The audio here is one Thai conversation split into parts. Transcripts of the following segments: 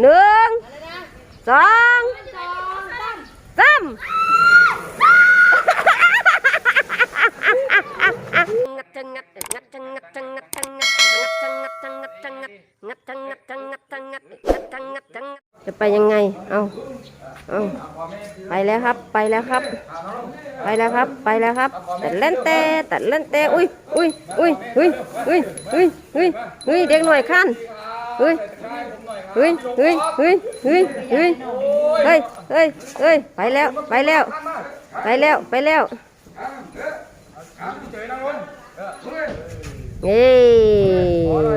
หนึ่งสองสามจะไปยังไง เอาเอาไปแล้วครับ ไปแล้วครับ ไปแล้วครับ ไปแล้วครับ ตัดเล่นเตะตัดเล่นเตะอุ้ยอุ้ยอุ้ยอุ้ยอุ้ยอุ้ยอุ้ยเด็กหน่อยขั้น อุ้ยอุ้ยอุ้ยอุ้ยอุ้ยอุ้ยเฮ้ยเฮ้ยเฮ้ยไปแล้วไปแล้ว ไปแล้วไปแล้วเย้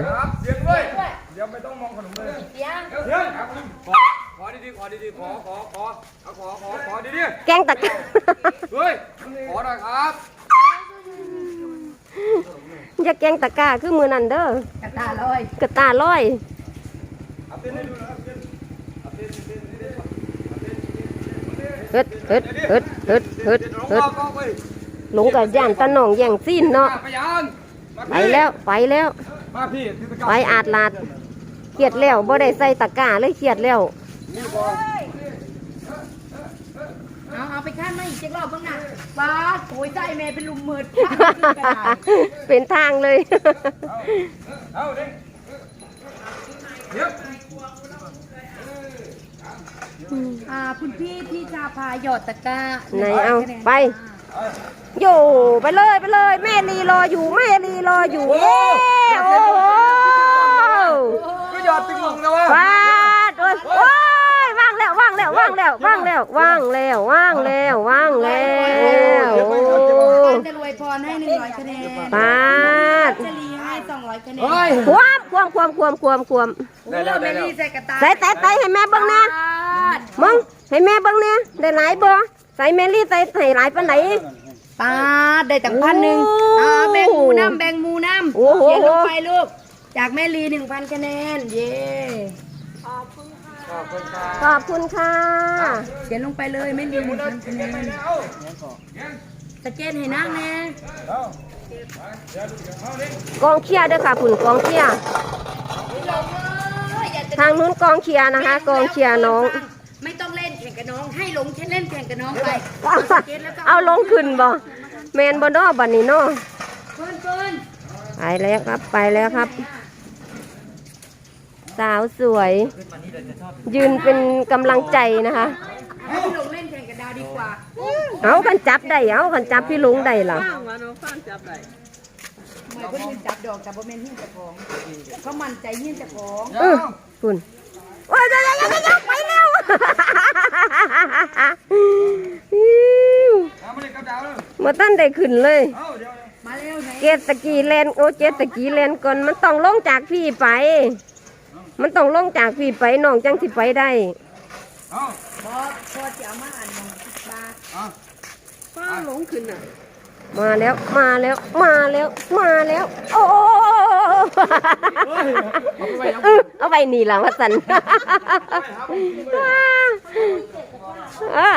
ครับเสียงด้วยเดี๋ยวไม่ต้องมองขนมเลยเสียงเสียงขอขอดีๆขอดีๆขอขอขอเอาขอขอขอดีแกงตะกร้าๆเฮ้ยขอหน่อยครับ อย่าแกงตะกร้าคือมือนั่นเด้อกระตาลอยกระตาลอยเอาเต้นให้ดูนะครับเต้นเอาเต้นเต้นเต้นเฮ็ดเฮ็ดเฮ็ดเฮ็ดเฮ็ดเต้นเฮ็ดลงมาไปหลงกับย่านตะหนองแย่งซีนเนาะไปยังมาไปแล้วไปแล้วมาพี่ที่ตะกร้ไปอาดลาดเครียดแล้วบ่ได้ใส่ตะกร้าเลยเครียดแล้วนี่ก่อน เอาเอาไปข้างมาอีกเจ็ดรอบบ้างนะป้าดโอยใจแม่เป็นลุมมืดข้างขึ้นกระดาษเป็นทางเลย เอาเด้งเดี๋ยวอ่าคุณพี่ที่จะพาหยอดตะกร้าไหนเอาไปโยไปเลยไปเลย แม่ลีรออยู่แม่ลีรออยู่เย้โอ้โหก็หยอดตึงลงนะวะฟาดโอ้ยโอ้ยว่าง แล้วว่างแล้วว่างแล้วว่างแล้วว่างแล้วว่างแล้วว่างแล้วโอ้จะรวยพรให้หนึ่งร้อยคะแนนปาดจะรีให้สองร้อยคะแนนเฮ้ยความความความความความความได้แล้วได้แล้วโอ้เมลี่ใส่กระตาใส่แต่แต่ให้แม่เบิ่งนะป้าดมึงให้แม่เบิ่งนะได้หลายบ่ใส่แมลี่ใส่ให้หลายปานไหนป้าดได้จากพันหนึ่งโอ้อ่าแบ่งหมูน้ำแบ่งหมูน้ำโอ้โหเขียนลงไปลูกจากแม่ลีหนึ่งพันคะแนนเย้ขอบ คุณครับขอบคุณค่ะ เขียนลงไปเลยแม่ลีหนึ่งพันคะแนนเอาสแกนให้นั่งแน่เอากองเชียร์เด้อค่ะผุ่นกองเชียร์ทางนู้นกองเชียร์นะคะ กองเชียร์น้อง ไม่ต้องเล่นแข่งกับน้อง ให้ลงแค่เล่นแข่งกับน้องไป เอาลงขึ้นบ่แมนบ่เนอบัดนี้เนาะเฟิร์นเฟิร์นไปแล้วครับไปแล้วครับ สาวสวย ยืนเป็นกำลังใจนะคะ ให้พี่ลงเล่นแข่งกับดาวดีกว่าเอากันจับได้เอากันจับพี่ลุงได้ล่ะไม่คนอื่นจับดอกจับโบเมนหิ้นจะของเขามั่นใจหิ้นจะของเออคุณโอ้ยยังยังยังยังไปแล้วเอามาเลยกับดาวเลยมาตั้นได้ขึ้นเลยเอาเดี๋ยวมาเร็วไหนเกตตะกี้เลนโอ้เจตตะกี้เลนก่อนมันต้องลงจากพี่ไป มันต้องลงจากพี่ไปน้องจังสิไปได้เอาพอพอจะเอามาอ่านมองบาทเอาป้าหลงขึ้นอะ มาแล้วมาแล้วมาแล้วมาแล้ว โอ้เอาไปยังเออเอาไปนี่ล่ะว่าสันอ่า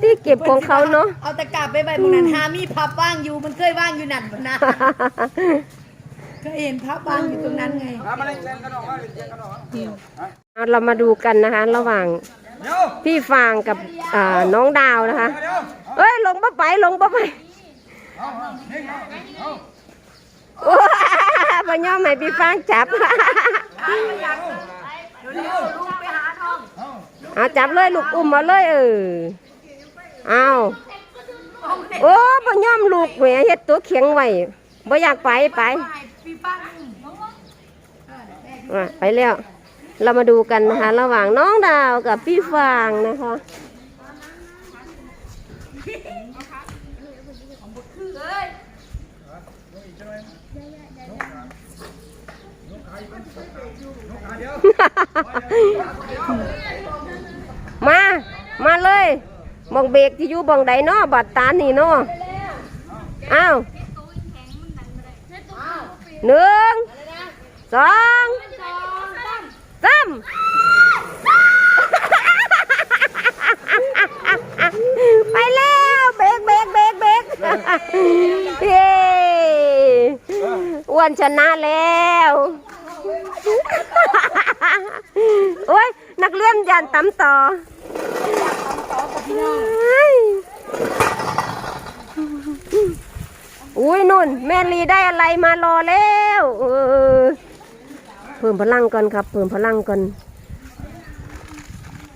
ที่เก็บของเขาเนาะ เอาตะกร้าไปใบพวกนั้นหามีพับว่างอยู่มันเคยว่างอยู่นั่นนะ เคยเห็นพับางอยู่ตรงนั้นไง เอาเรามาดูกันนะคะ ระหว่างพี่ฟางกับอ่าน้องดาวนะคะ เอ้ย ลงบ่ไปลงบ่ไปเอาเอาเล่นเอาเอาโอ้บ่ยอมให้พี่ฟางจับ เอาจับเลยลูกอุ้มมาเลยเออเอาโอ้บ่ยอมลูกแหมเฮ็ดตัวเข็งไว้บ่อยากไปไป อะไปแล้ว เรามาดูกันนะคะ ระหว่างน้องดาวกับพี่ฟางนะคะมา มาเลยบองเบรกที่อยู่บองใดนาะบัดตานี่นาะอ้าว หนึ่งสองสามไปแล้วเบรกเบรกเบรกเบรกเย้อ้วนชนะแล้วโอ้ยนักเรียนยันตำต่อ ต่ อกับพี่น้องเฮ้ยอุ้ยนุ่น แม่ลีได้อะไรมารอแล้วเออเพิ่มพลังก่อนครับ เพิ่มพลังก่อน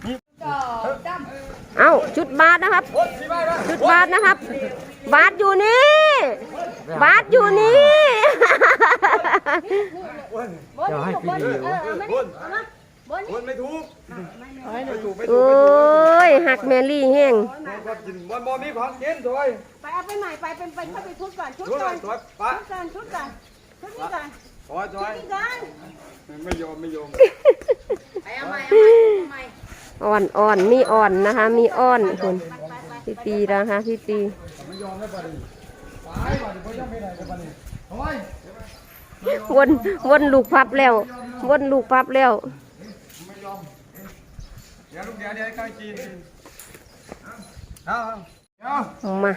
ก็ดเอ้าชุดบาสนะครับโอ้ยพี่บ้าบ้าชุดบาสนะครับ บาสอยู่นี่ บาสอยู่นี่จะให้พี่ ดีเออไม่ถูกวนไม่ถูกไม่ถูกไม่ถูโอ้กยหักแมรี่แห้งก็กินวันบอมีของกินถอยไปเอาไปใหม่ไปเป็นเป็นเข้าไปชุดก่อนชุดถอยก่อนถอยปะชุดก่อนชุดก่อนชุดนี้ก่อนถอยถอยนี่ก่อนไม่ยอมไม่ยอมำไปเอาใหม่เอาใหม่เอาใหม่อ่อนอ่อนมีอ่อนนะคะ มีอ่อนคุณพี่ปีนะคะพี่ปีไม่ยอมไม่ปฏิตายปฏิไม่ยอมไม่ได้จะปฏิถอยวนวนลูกพับแล้ววนลูกพับแล้วไม่ยอม เดี๋ยวลูกเดี๋ยวเดี๋ยวใกล้จีนเอาเอาออกมา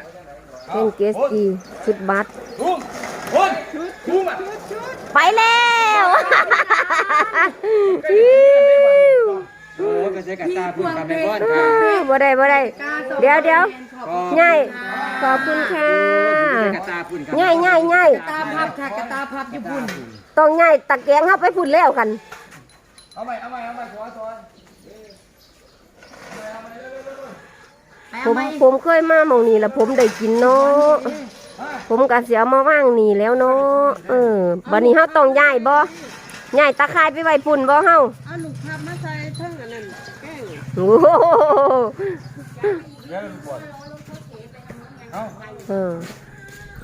เล่นเกสกีชุดบัสทุ่มคนทุ่มอะไปแล้วโอ้ก็ใช้กับตาพูดกับแม่บ้านอื้ค่ะอบ่ได้บ่ได้เดี๋ยวเดี๋ยวก็ง่ายขอบคุณค่ะกับตาพูดกับง่ายง่ายง่ายตาพับค่ะกระตาพับอยู่พุ่นต้องง่ายตะแกรงเข้าไปพุ่นแล้วกันเอาใหม่เอาใหม่เอาใหม่ถอยถอย ไป ผเอามใหม่ผมเคยมาหมองนี้แล้วผมได้กินเนาะผมก็เสียมาว่างนี่แล้วเนาะเออบัดนี้เฮาต้องย้ายบ่ย้ายตะข่ายไปไว้พุ่นบ่เฮาเอาลูกพับมาใส่เทั้งอันนั้นแก้งโอ้โหเดี๋ยวลูกบอลเอาเออ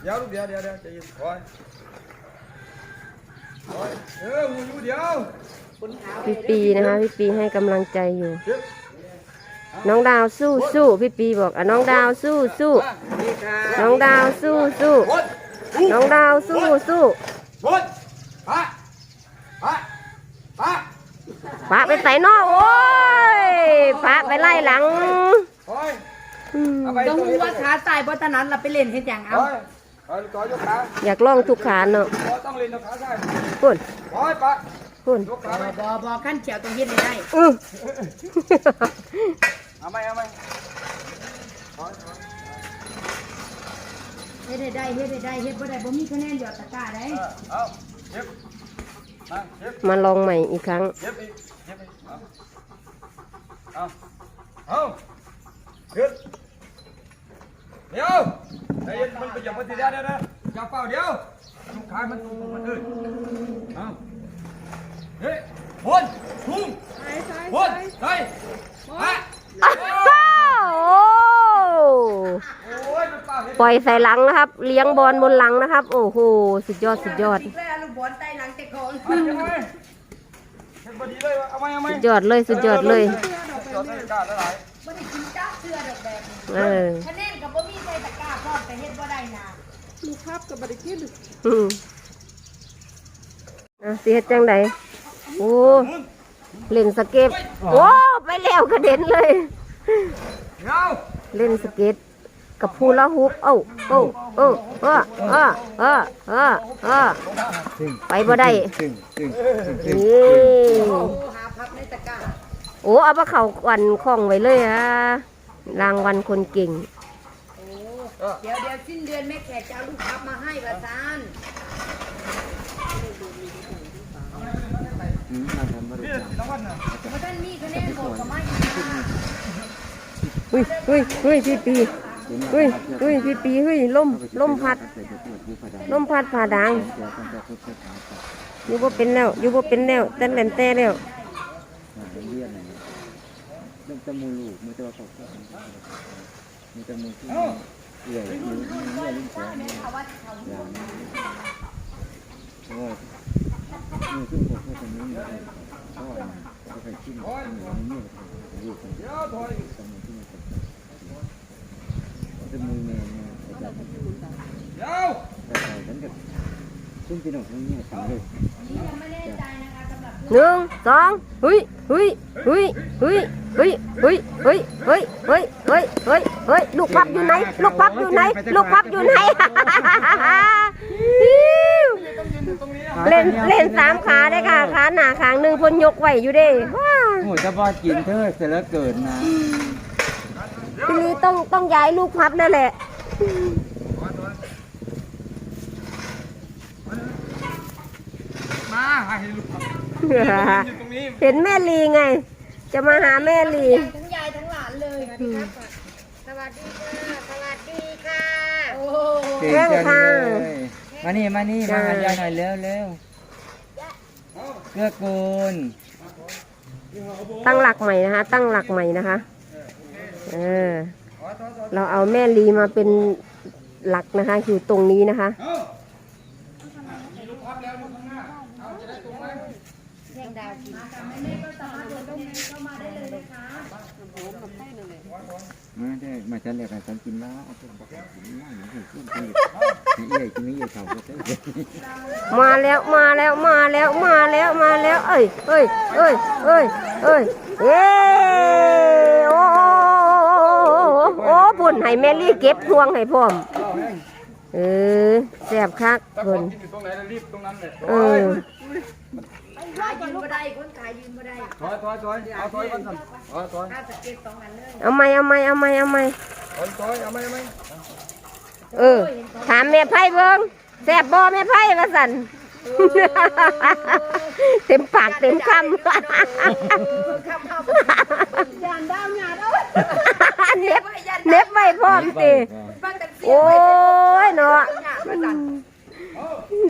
เดี๋ยวลูกเดี๋ยวเดี๋ยวเดี๋ยวใจเย็นถอยถอยเออหูอยู่เดี๋ยวพี่ปีนะคะพี่ปีให้กำลังใจอยู่เดี๋ยว น้องดาวสู้สู้พี่ปีบอกอะน้องดาวสู้สู้นี่ค่ะน้องดาวสู้สู้บอลน้องดาวสู้สู้บอลปะปะปะพระไปใส่นอกโอ้ยพระไปไล่หลังถอยอืมเอาไปต้องรู้ว่าขาตายเพราะตอนนั้นเราไปเล่นเฮ็ดหยังถเอาอยถอยถอยยกขาอยากลองทุกขาเนาะถอยต้องเล่นยกขาใช่พุ่นถอยปะพุ่นยกขาไปบอบอขั้นเฉียวต้องเฮ็ดให้ได้อื้อ เอาไหมเอาไหมถอยถอยเฮ็ดให้ได้เฮ็ดให้ได้เฮ็ดบ่ได้บ่มีคะแนนหยอดตะกร้าได้เออเอาเย็บมาเย็บมาลองใหม่อีกครั้ง เย็บอีกเย็บอีกเอาเอาเอาขึ้นเดี๋ยวใจเย็นมันไปหยับมันทีเดียวเดี๋ยวนะอย่าเป่าเดี๋ยวลูกค้ามันตุ้มมันอื่นเอาเฮ้ยบนทุ่มใส่ใส่บนเฮ้ยฮะอ้าวโอ้โอ้ยมันเป่าเห็น ปล่อยใส่หลังนะครับ เลี้ยงบอลบนหลังนะครับ โอ้โห สุดยอดสุดยอดอีกแล้วลูกบอลใต้หลังแต่ก่อนเอาเห็นไหมเห็นพอดีเลยวะเอาไหมเอาไหมสุดยอดเลยสุดยอดเลยจอดใส่กาดหลายบ่ได้กินจ้าเสื้อดอกแบบนี้เออคะแนนก็บ่มีใส่ตะกร้าพร้อมแต่เฮ็ดบ่ได้นะลูกพับกับบริกินอืมอะสิเฮ็ดจังไดโอ้ เล่นสเก็ตโอ้ไปแล้วกระเด็นเลยเงาเล่นสเก็ตกับพูละฮุบเอ้าเอ้าเอ้าเออเออเออเออเออไปบ่ได้ตึงตึงนี่โอ้หาพับในตะกร้าโอ้เอาปลาเข่าควันคล้องไว้เลยฮะรางวัลคนเก่งเดี๋ยวเดี๋ยวสิ้นเดือนแม่แขกจะเอาลูกพับมาให้ว่าซานมาทำมาดูนี่ เฮ้ยเฮ้ยเฮ้ยพี่ปีเฮ้ยเฮ้ยพี่ปีเฮ้ยล่มล่มพัดล่มพัดผ่าดังอยู่บ่เป็นแล้วอยู่บ่เป็นแล้วเต้นแหลนแต่แล้วนเยมัอยอีกโมต้เน่อ เดี๋ยวแต่ใส่กันกับซึ่งพี่น้องทั้งนี้ทำเลยหนึ่งสองเฮ้ยเฮ้ยเฮ้ยเฮ้ยเฮ้ยเฮ้ยเฮ้ยเฮ้ยเฮ้ยเฮ้ยเฮ้ยเฮ้ยลูกพับอยู่ไหน ลูกพับอยู่ไหน ลูกพับอยู่ไหนเล่นเล่นสามขาได้ค่ะขาหนาขางหนึ่งพนยกไหวอยู่เด้โอ้ยจะพอกินเธอเสร็จแล้วเกิดนะทีนี้ต้องต้องย้ายลูกพับนั่นแหละ มา ให้ลูกยืนอยู่ตรงนี้เห็นแม่ลีไง จะมาหาแม่ลี ทั้งยายทั้งหลานเลยสวัสดีค่ะสวัสดีค่ะโอ้เก่งจังเลยมานี่มานี่มาหายายหน่อยเร็วเร็วเพื่อกูลตั้งหลักใหม่นะคะ ตั้งหลักใหม่นะคะเออเราเอาแม่ลีมาเป็นหลักนะคะ อยู่ตรงนี้นะคะ เอาลูกพับแล้วลูกข้างหน้าเอาจะได้ตรงไห มมาได้มาฉันเรียกให้ฉันกินแล้วเอาเป็นบอกกินแล้วอย่างนี้ขึ้นกินให้เอี่ยกินไม่เอี่ยเขาก็ได้มาแล้วมาแล้วมาแล้วมาแล้วมาแล้ว เอ้ยเอ้ยเอ้ยเอ้ยเอ้ยเอ้ยโอ้โอ้ปุ่นให้แม่ลี่เก็บพวงให้พร้อมเอาแห้งเออแซ่บคักถ้าขอเพิ่งนกินอยู่ตรงไหนแล้วรีบตรงนั้นเลยเออ ขายยืนบ่ได้คนขายยืนบ่ได้ถอยถอยถอยเอาถอยก่อนสั่นถอยถอยถ้าสเก็ตสองอันเลยเอาไหมเอาไหมเอาไหมเอาไหมถอยเอาไหมเอาไหมเออ ถามแม่ไพ่เบิ้งแซ่บบ่แม่ไพ่ว่าสัน เต็มปากเต็มคำยานดาวหยาดเอาเน็บเน็บไว้พร้อมสิฟังกันเสียโอ้ยเนาะ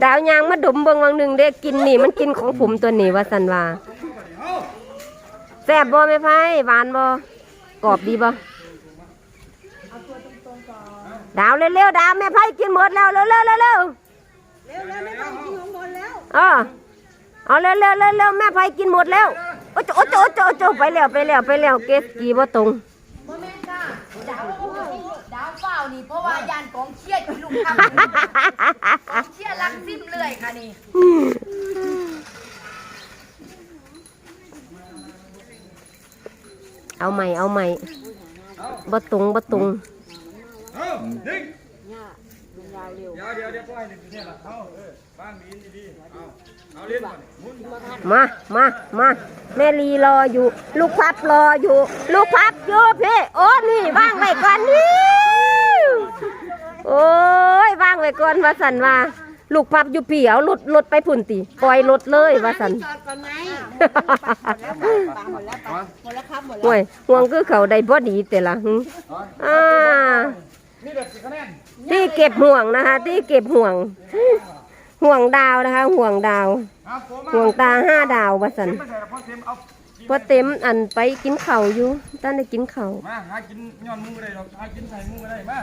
ดาวยางมาดมเบิ่งวังหนึ่งเด้กินนี่มันกินของผมตัวนี้ว่าสันว่าเอาแซ่บบ่แม่ไพ่หวานบ่กรอบดีบ่ดาวเร็วๆดาวแม่ไพ่กินหมดแล้วเร็วๆเร็วๆเร็วเร็วแล้วไม่ต้องกินของบนแล้วๆเออเอาเร็วๆเร็วๆแม่ไพ่กินหมดแล้วโอ้โจโอ้โจโอ้โจโอ้โจไปแล้วไปแล้วไปแล้วเกสกีบ่ตรงบ่แม่นค่ะดาวดาวเปล่านี่เพราะว่ายานกองเชียร์ที่ลุงทำกองเชียร์รักซิมเลยค่ะนี่เอาใหม่เอาใหม่บ่ตรงบ่ตรงเอาดึงเดี๋ยวเดี๋ยวเดี๋ยวปล่อยหนึ่งเนี่ยละเอาเออบ้างดีดีๆเอาเอาเล่นก่อนหมุนมามามาแม่ลีรออยู่ ลูกพับรออยู่ ลูกพับอยู่พี่โอ้นี่ว่างไว้ก่อนนี่ โอ้ยว่างไว้ก่อนว่าสันว่าลูกพับอยู่พี่เอารถรถไปพุ่นติปล่อยรถเลยว่าสันจอดก่อนไงหมดแล้วหมดแล้วครับหมดแล้วห่วยห่วงคือเขาได้บ่ดีแต่ละหึอ่าที่เก็บห่วงนะคะ ที่เก็บห่วง ห่วงดาวนะคะ ห่วงดาว ห่วงตาห้าดาวว่าสัน เอา พอเต็มอันไปกินข้าวอยู่ตั้งได้กินข้าวมาหากินย้อนมุ้งอะไรหรอกหากินใส่มุ้งอะไรมา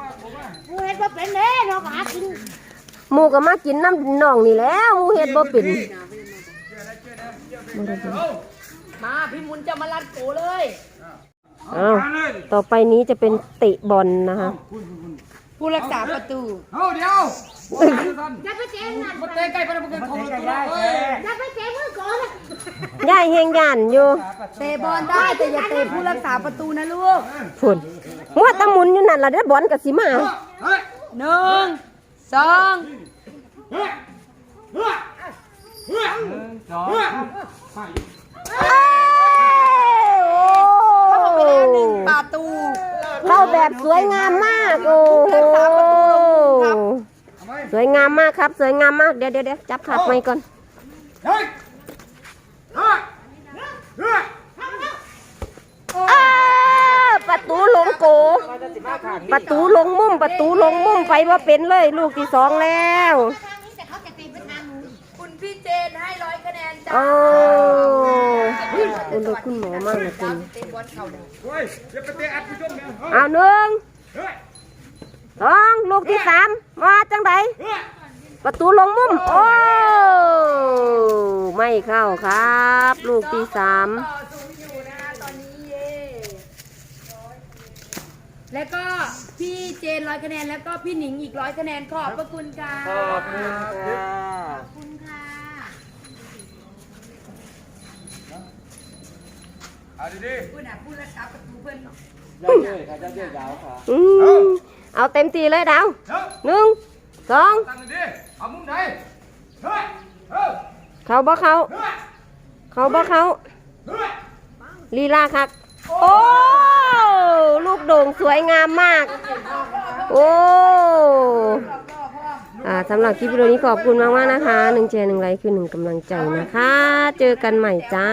มาโผล่มากูเห็นว่าเป็นเด้เราหากินหมูก็มากินน้ำน่องนี่แหล้วหมูเฮ็ดบ่เป็นเอามาพี่มุนจะมาลัดโกเลยเอ้ามาเลยต่อไปนี้จะเป็นเตะบอลนะคะ ผู้รักษาประตูเอาเดี๋ยวโอ้ยสั่นอย่าไปเจ๊งนะมาเตะใกล้ไปแล้วมันก็เข้าตัวแล้วเฮ้ยอย่าไปเจ๊งมือก่อนยายเฮงย่านอยู่เตะบอลได้แต่อย่าเตะผู้รักษาประตูนะลูกพุ่นหัวตะมุนอยู่นั่นล่ะเด้อบอลก็สิมาหนึ่งสองสองโอ้หนึ่งประตู เข้าแบบสวยงามมาก โอ้โหสวยงามมากครับ สวยงามมาก เดี๋ยวเดี๋ยวจับขาดไว้ก่อนประตูลงโก ประตูลงมุม ประตูลงมุมไฟว่าเป็นเลย ลูกที่สองแล้ว แนนจ้าโอ้คุณลูกคุณหมอมากเลยคุณเตะบอลเข่าเดิมเฮ้ยอย่าไปเตะอัดผู้ชมเนี่ยเอาหนึ่งเฮ้ยสองลูกที่สามมาจังไดเฮ้ยประตูลงมุม โอ้ ไม่เข้าครับ ลูกที่สามต่อสูงอยู่นะคะตอนนี้เย่แล้วก็พี่เจนร้อยคะแนน แล้วก็พี่หนิงอีกร้อยคะแนนขอบพระคุณค่ะขอบคุณค่ะ คุณค่ะ เอาดีคุณอะผู้รักษาประตูเพื่อนได้เลยค่ะได้เลยยาวค่ะอืมเอาเต็มทีเลยดาวๆเดี๋ยวหนึ่งสองตั้งดีๆเอาเอามุมไหนเฮ้ยเฮ้ยเขาบ่เขาเฮ้ยเขาบ่เขาเฮ้ยลีลาคักโอ้ลูกโด่งสวยงามมาก โอ้อ่าสำหรับคลิปวิดีโอนี้ขอบคุณมากมากๆนะคะหนึ่งแชร์หนึ่งไลค์คือหนึ่งกำลังใจนะคะ เจอกันใหม่จ้า